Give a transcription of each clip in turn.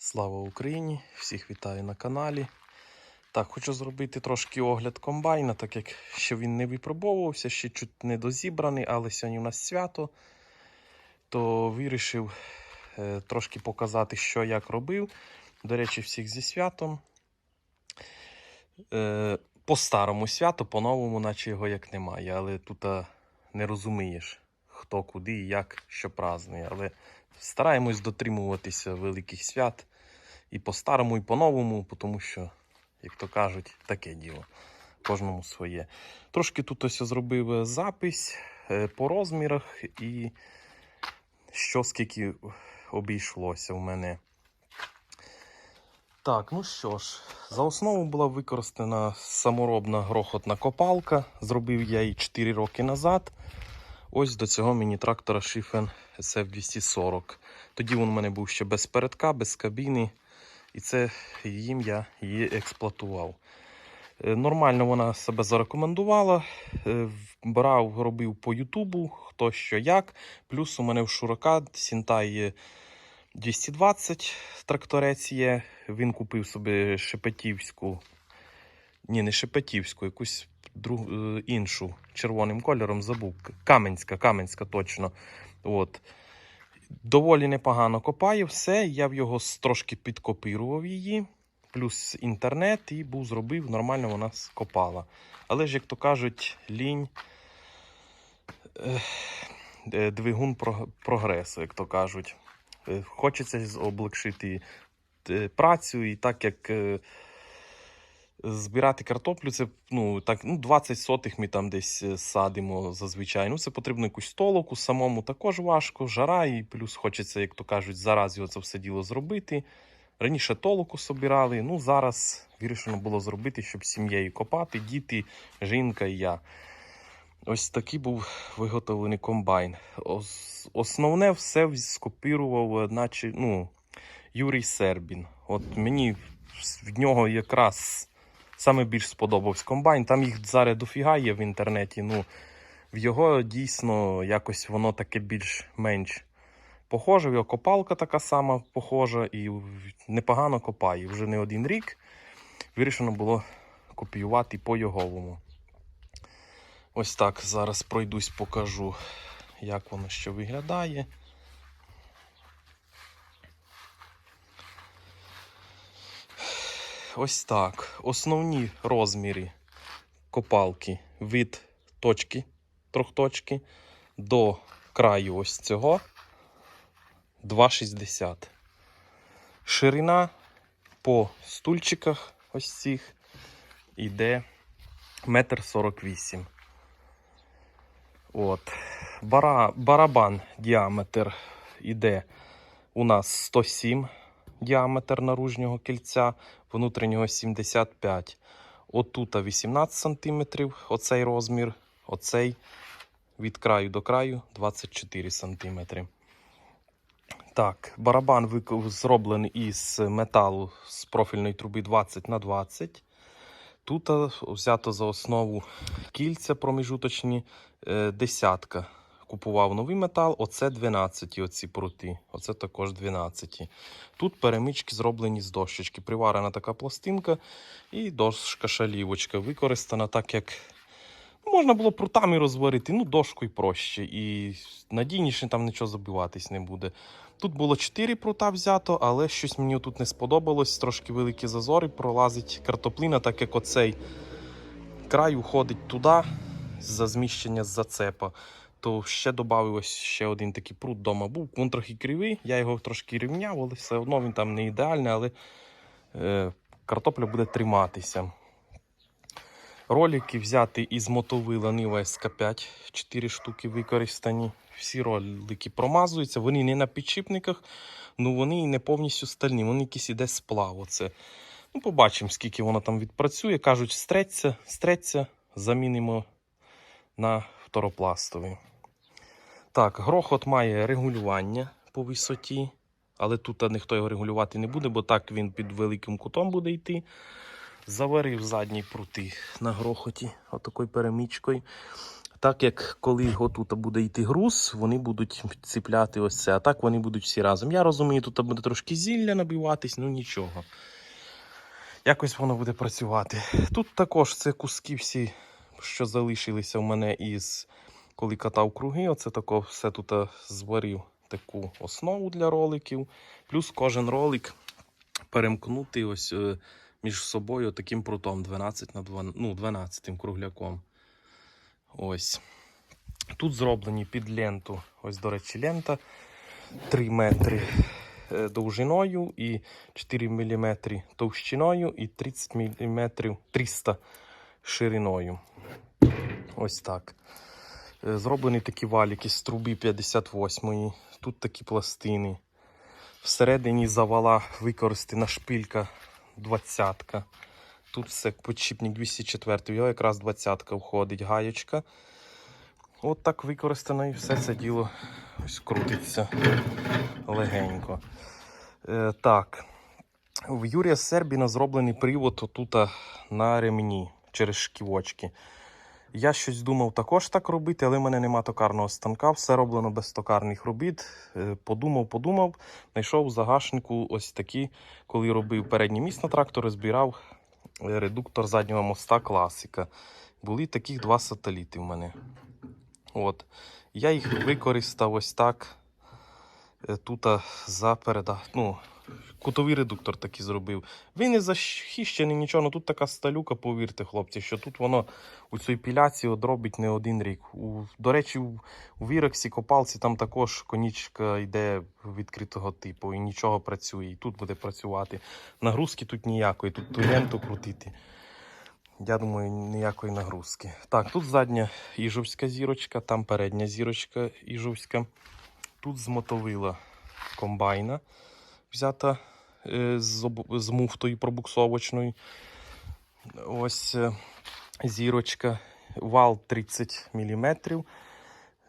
Слава Україні! Всіх вітаю на каналі. Так, хочу зробити трошки огляд комбайна, так як ще він не випробовувався, ще чуть не дозібраний, але сьогодні у нас свято, то вирішив е, трошки показати, що як робив. До речі, всіх зі святом. Е, по старому свято, по-новому, наче його як немає, але тут не розумієш, хто куди і як що празднує. Але стараємось дотримуватися великих свят і по-старому, і по-новому, тому що, як то кажуть, таке діло. Кожному своє. Трошки тут ось я зробив запись е, по розмірах і що скільки обійшлося в мене. Так, ну що ж, за основу була використана саморобна грохотна копалка. Зробив я її 4 роки назад. Ось до цього міні-трактора Schiffen SF240. Тоді він у мене був ще без передка, без кабіни. І це їм я її експлуатував. Е, Нормально вона себе зарекомендувала. Е, Брав, робив по Ютубу, хто що як. Плюс у мене в Шурака Сінтай 220 тракторець є. Він купив собі шепетівську. Ні, не шепетівську, якусь друг, е, іншу червоним кольором забув. Каменська, Каменська точно. От. Доволі непогано копає все. Я в його трошки підкопірував її, плюс інтернет, і був зробив, нормально вона скопала. Але ж, як то кажуть, лінь е, е, двигун прогресу, як то кажуть. Хочеться облегшити працю, і так як. Збирати картоплю, це ну, так, ну, 20 сотих ми там десь е, садимо зазвичай. Ну, це потрібно якусь толоку, самому також важко, жара, і плюс хочеться, як то кажуть, зараз його це все діло зробити. Раніше толоку собирали, ну зараз вирішено було зробити, щоб сім'єю копати, діти, жінка і я. Ось такий був виготовлений комбайн. Основне все скопірував, е, наче, ну, Юрій Сербін. От мені в нього якраз саме більш сподобався комбайн. Там їх зараз дофіга є в інтернеті. Ну, в його дійсно якось воно таке більш-менш похоже. В його копалка така сама похожа і непогано копає. Вже не один рік вирішено було копіювати по йоговому. Ось так зараз пройдусь, покажу, як воно ще виглядає. Ось так. Основні розміри копалки від точки, трьохточки до краю ось цього 2,60. Ширина по стульчиках ось цих іде 1,48 м. Барабан діаметр іде у нас 107 діаметр наружнього кільця, внутрішнього 75. Отут 18 см, оцей розмір, оцей від краю до краю 24 см. Так, барабан зроблений із металу з профільної труби 20 на 20. Тут е, взято за основу кільця проміжуточні е, десятка. Купував новий метал, оце 12 оці прути. Оце також 12. Тут перемички зроблені з дощечки. Приварена така пластинка і дошка шалівочка. Використана так, як ну, можна було прутами розварити, ну, дошкою проще. І надійніше там нічого забиватись не буде. Тут було 4 прута взято, але щось мені тут не сподобалось. Трошки великі зазори, пролазить картоплина, так як оцей край уходить туди за зміщення з зацепа. То ще додав ось ще один такий прут вдома був. Він трохи кривий, я його трошки рівняв, але все одно він там не ідеальний, але е, картопля буде триматися. Ролики взяти із мотовила Нива СК5, 4 штуки використані. Всі ролики промазуються, вони не на підшипниках, ну вони і не повністю стальні, вони якісь іде сплав. Оце. Ну, побачимо, скільки воно там відпрацює. Кажуть, стреться, стреться, замінимо на второпластовий. Так, грохот має регулювання по висоті, але тут ніхто його регулювати не буде, бо так він під великим кутом буде йти. Заварив задні прути на грохоті, отакою перемічкою. Так як коли отут буде йти груз, вони будуть ціпляти ось це, а так вони будуть всі разом. Я розумію, тут буде трошки зілля набиватись, ну нічого. Якось воно буде працювати. Тут також це куски всі, що залишилися в мене із коли катав круги. Оце тако все тут е, зварив таку основу для роликів. Плюс кожен ролик перемкнути ось е, між собою таким прутом 12 на 12, ну, 12 кругляком. Ось. Тут зроблені під ленту. Ось, до речі, лента 3 метри е, довжиною і 4 мм товщиною і 30 мм 300 шириною. Ось так. Е, Зроблені такі валіки з труби 58-ї. Тут такі пластини. Всередині завала використана шпилька 20-ка. Тут все подшипник 204, в його якраз 20-ка входить, гаєчка. От так використано і все це діло ось крутиться легенько. Е, так. В Юрія Сербіна зроблений привод отут на ремені через шківочки. Я щось думав також так робити, але в мене нема токарного станка, все роблено без токарних робіт. Е, Подумав, подумав, знайшов у загашнику ось такі, коли робив передній міст на трактор, збирав е, редуктор заднього моста класика. Були таких два сателіти в мене. От. Я їх використав ось так. е, Тут за переда... ну, кутовий редуктор такий зробив. Він не захищений нічого, ну тут така сталюка, повірте, хлопці, що тут воно у цій піляці одробить не один рік. У, до речі, у, у Вірексі копалці там також конічка йде відкритого типу і нічого працює. І тут буде працювати. Нагрузки тут ніякої, тут ту ленту крутити. Я думаю, ніякої нагрузки. Так, тут задня іжовська зірочка, там передня зірочка іжовська. Тут з мотовила комбайна взята е, з, з муфтою пробуксовочною. Ось е, зірочка, вал 30 мм,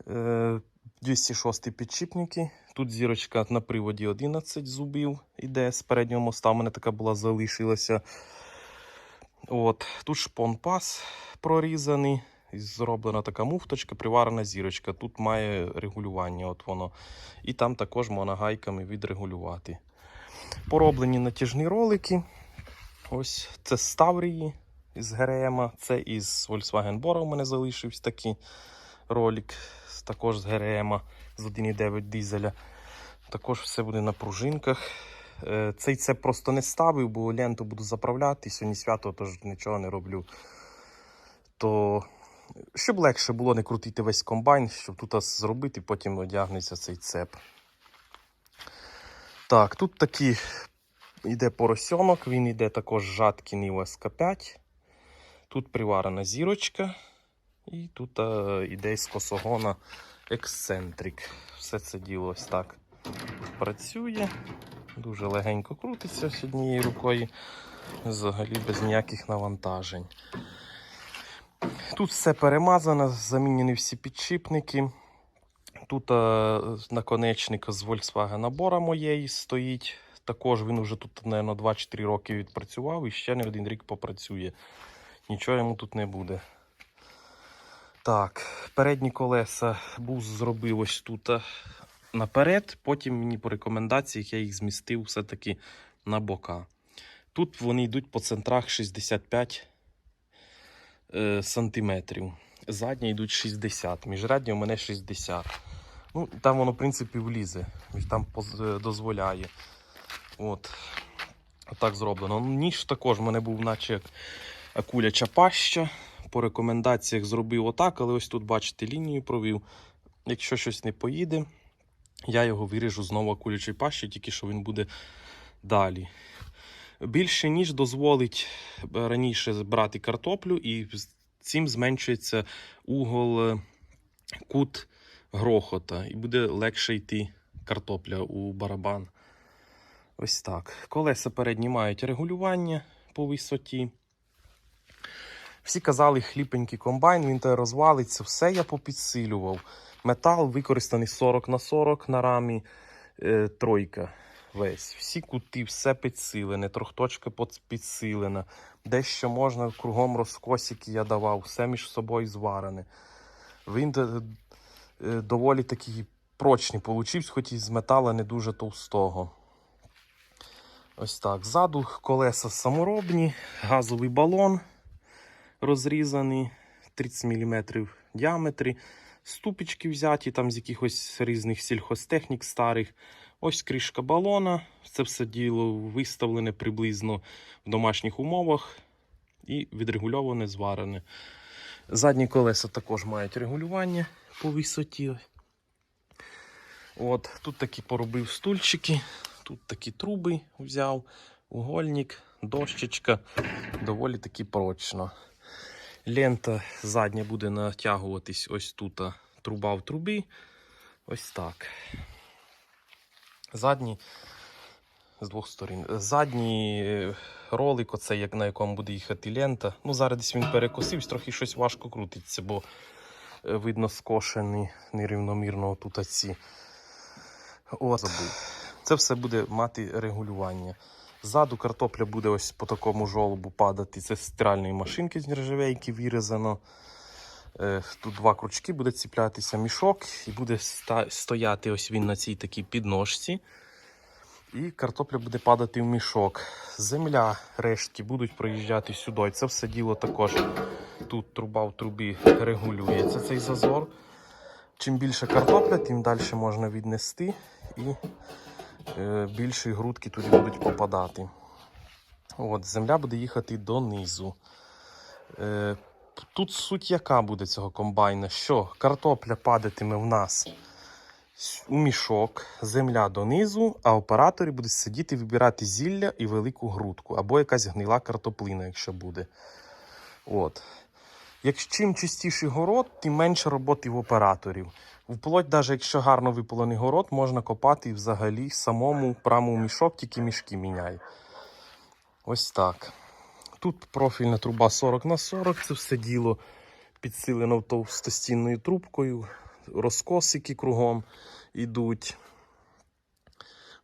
е, 206 підшипники. Тут зірочка на приводі 11 зубів іде з переднього моста. У мене така була залишилася. От. Тут шпон-пас прорізаний. Зроблена така муфточка, приварена зірочка. Тут має регулювання. От воно. І там також можна гайками відрегулювати. Пороблені натяжні ролики. Ось це з Таврії ГРМ, це із Volkswagen Bora у мене залишився такий ролик, також з ГРМ з 1,9 дизеля. Також все буде на пружинках. Е, Цей це просто не ставив, бо ленту буду заправляти. Сьогодні свято, тож нічого не роблю. То щоб легше було не крутити весь комбайн, щоб тут зробити, потім одягнеться цей цеп. Так, тут такий йде поросенок, він йде також жаткіний СК5. Тут приварена зірочка. І тут е, іде з косогона ексцентрик. Все це діло ось так працює. Дуже легенько крутиться ось однією рукою. Взагалі без ніяких навантажень. Тут все перемазано, замінені всі підшипники. Тут е, наконечник з Volkswagen Bora моєї стоїть. Також він вже тут, мабуть, 2-4 роки відпрацював і ще не один рік попрацює. Нічого йому тут не буде. Так, передні колеса буз зробив ось тут е, наперед. Потім мені по рекомендаціях я їх змістив все-таки на бока. Тут вони йдуть по центрах 65 е, сантиметрів. Задні йдуть 60. Міжрадні у мене 60. Ну, там воно, в принципі, влізе. Там е, дозволяє. От. Отак зроблено. Ніж також в мене був, наче як акуляча паща. По рекомендаціях зробив отак, але ось тут, бачите, лінію провів. Якщо щось не поїде, я його виріжу знову акулячої пащі, тільки що він буде далі. Більше ніж дозволить е, раніше брати картоплю, і цим зменшується угол е, кут грохота, і буде легше йти картопля у барабан. Ось так. Колеса передні мають регулювання по висоті. Всі казали, хліпенький комбайн, він те розвалиться. Все я попідсилював. Метал використаний 40 на 40 на рамі. Е, тройка весь. Всі кути, все підсилене, трохточка підсилена. Дещо можна кругом розкосики я давав, все між собою зварене. Він доволі такий прочний получився, хоч і з метала не дуже товстого. Ось так. Ззаду колеса саморобні, газовий балон розрізаний 30 мм в діаметрі. Ступічки взяті там з якихось різних сільхозтехнік старих. Ось кришка балона. Це все діло виставлене приблизно в домашніх умовах і відрегульоване, зварене. Задні колеса також мають регулювання по висоті. От, тут такі поробив стульчики, тут такі труби взяв, угольник, дощечка, доволі таки прочно. Лента задня буде натягуватись ось тут, труба в трубі. Ось так. Задні з двох сторін. Задній е, ролик, оце як на якому буде їхати лента. Ну, зараз десь він перекосився, трохи щось важко крутиться, бо видно скошений нерівномірно тут ці. От. Це все буде мати регулювання. Ззаду картопля буде ось по такому жолобу падати. Це з стиральної машинки з нержавейки вирізано. Е, Тут два крючки буде ціплятися мішок і буде стояти ось він на цій такій підножці. І картопля буде падати в мішок. Земля, рештки будуть проїжджати сюди. Це все діло також. Тут труба в трубі регулюється цей зазор. Чим більше картопля, тим далі можна віднести і е, більші грудки туди будуть попадати. От, земля буде їхати донизу. Е, тут суть яка буде цього комбайна? Що картопля падатиме в нас у мішок, земля донизу, а оператори будуть сидіти вибирати зілля і велику грудку, або якась гнила картоплина, якщо буде. От. Якщо чим чистіший город, тим менше роботи в операторів. Вплоть, навіть якщо гарно виполоний город, можна копати взагалі самому прямо в мішок, тільки мішки міняй. Ось так. Тут профільна труба 40 на 40, це все діло підсилено товстостінною трубкою, розкосики кругом ідуть.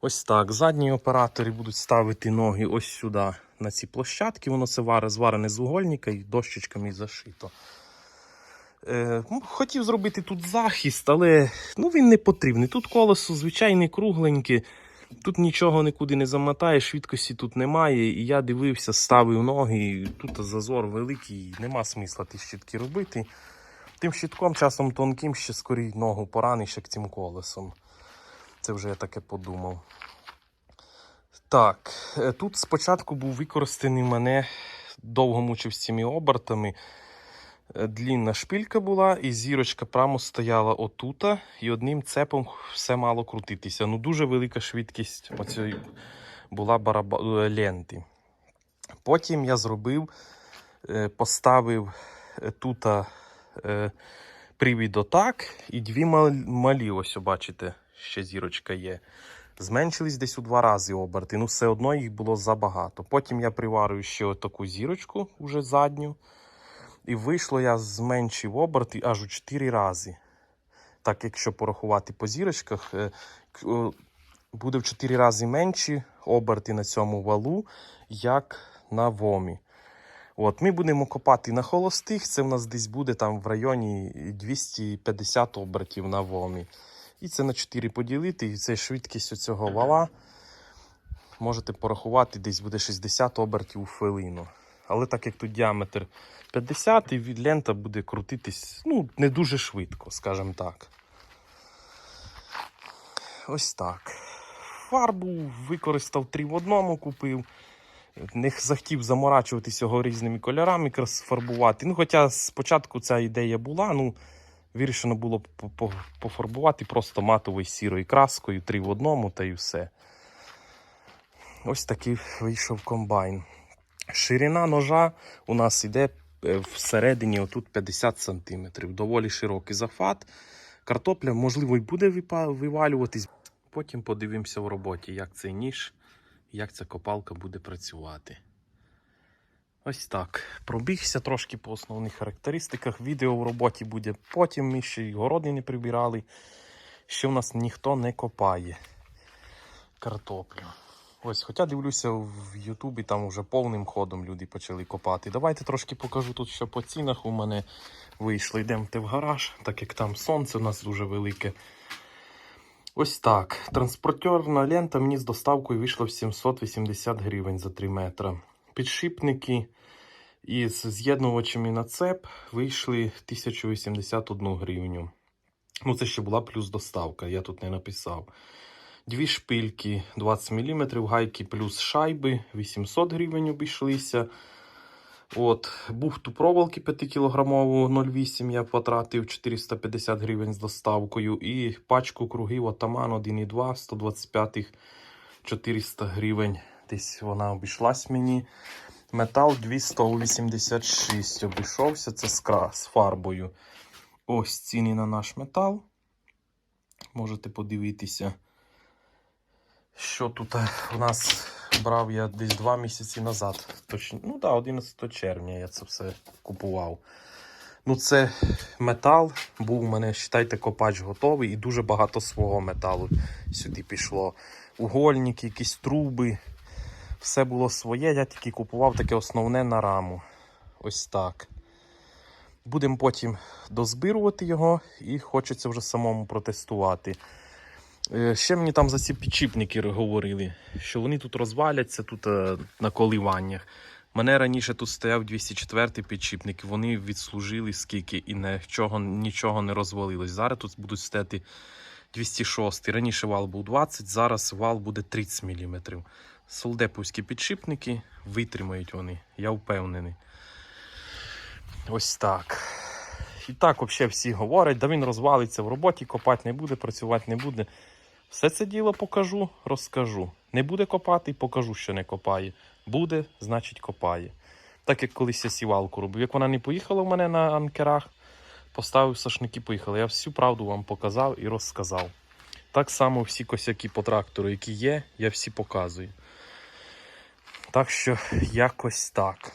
Ось так. Задні оператори будуть ставити ноги ось сюди, на ці площадки. Воно це варе, зварене з угольника і дощечками зашито. Е, ну, хотів зробити тут захист, але ну, він не потрібний. Тут колесо звичайне кругленьке, тут нічого нікуди не замотає, швидкості тут немає. І я дивився, ставив ноги, тут зазор великий, нема смисла ті щитки робити. Тим щитком, часом тонким, ще скорій ногу пораниш, як цим колесом. Це вже я таке подумав. Так, е, тут спочатку був використаний мене, довго мучив з цими обертами. Е, Длінна шпилька була, і зірочка прямо стояла отута, і одним цепом все мало крутитися. Ну, дуже велика швидкість оцієї була бараба... е, ленти. Потім я зробив, поставив е, тут е, привід отак, і дві малі, ось бачите, ще зірочка є. Зменшились десь у два рази оберти. Ну, все одно їх було забагато. Потім я приварив ще таку зірочку, уже задню. І вийшло я зменшив оберти аж у 4 рази. Так, якщо порахувати по зірочках, е, буде в 4 рази менші оберти на цьому валу, як на вомі. От, ми будемо копати на холостих, це в нас десь буде там в районі 250 обертів на вомі. І це на 4 поділити, і це швидкість цього вала. Можете порахувати, десь буде 60 обертів у хвилину. Але так як тут діаметр 50, і від лента буде крутитись ну, не дуже швидко, скажімо так. Ось так. Фарбу використав три в одному, купив. Не захотів заморачуватися його різними кольорами, фарбувати. Ну, хоча спочатку ця ідея була, ну, вирішено було по- по- пофарбувати просто матовою сірою краскою, три в одному та й все. Ось такий вийшов комбайн. Ширина ножа у нас йде е, всередині отут 50 см. Доволі широкий захват. Картопля, можливо, і буде вивалюватись. Потім подивимося в роботі, як цей ніж, як ця копалка буде працювати. Ось так. Пробігся трошки по основних характеристиках. Відео в роботі буде потім. Ми ще й городи не прибирали. Ще в нас ніхто не копає картоплю. Ось, хоча дивлюся в Ютубі, там вже повним ходом люди почали копати. Давайте трошки покажу тут, що по цінах у мене вийшло. Йдемо в гараж, так як там сонце у нас дуже велике. Ось так. Транспортерна лента мені з доставкою вийшла в 780 гривень за 3 метри. Підшипники із з'єднувачами на цеп вийшли 1081 гривню. Ну, це ще була плюс доставка, я тут не написав. Дві шпильки 20 мм, гайки плюс шайби 800 гривень обійшлися. От, бухту проволоки 5 кілограмову 0,8 я потратив 450 гривень з доставкою. І пачку кругів Атаман 1,2 125 400 гривень. Десь вона обійшлась мені. Метал 286 обійшовся. Це з, фарбою. Ось ціни на наш метал. Можете подивитися. Що тут у нас брав я десь два місяці назад. Точно, ну так, да, 11 червня я це все купував. Ну, це метал. Був у мене, вважайте, копач готовий і дуже багато свого металу сюди пішло. Угольники, якісь труби. Все було своє, я тільки купував таке основне на раму. Ось так. Будемо потім дозбирувати його і хочеться вже самому протестувати. Е, Ще мені там за ці підчіпники говорили, що вони тут розваляться тут е, на коливаннях. Мене раніше тут стояв 204 підчіпник, вони відслужили скільки і нічого, нічого не розвалилось. Зараз тут будуть стояти 206. Раніше вал був 20, зараз вал буде 30 мм. Солдеповські підшипники витримають вони, я впевнений. Ось так. І так, взагалі, всі говорять, да він розвалиться в роботі, копати не буде, працювати не буде. Все це діло покажу, розкажу. Не буде копати, покажу, що не копає. Буде, значить копає. Так як колись я сівалку робив. Як вона не поїхала в мене на анкерах, поставив сашники, поїхали. Я всю правду вам показав і розказав. Так само всі косяки по трактору, які є, я всі показую. Так що якось так.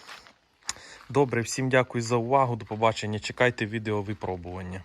Добре, всім дякую за увагу. До побачення. Чекайте відео випробування.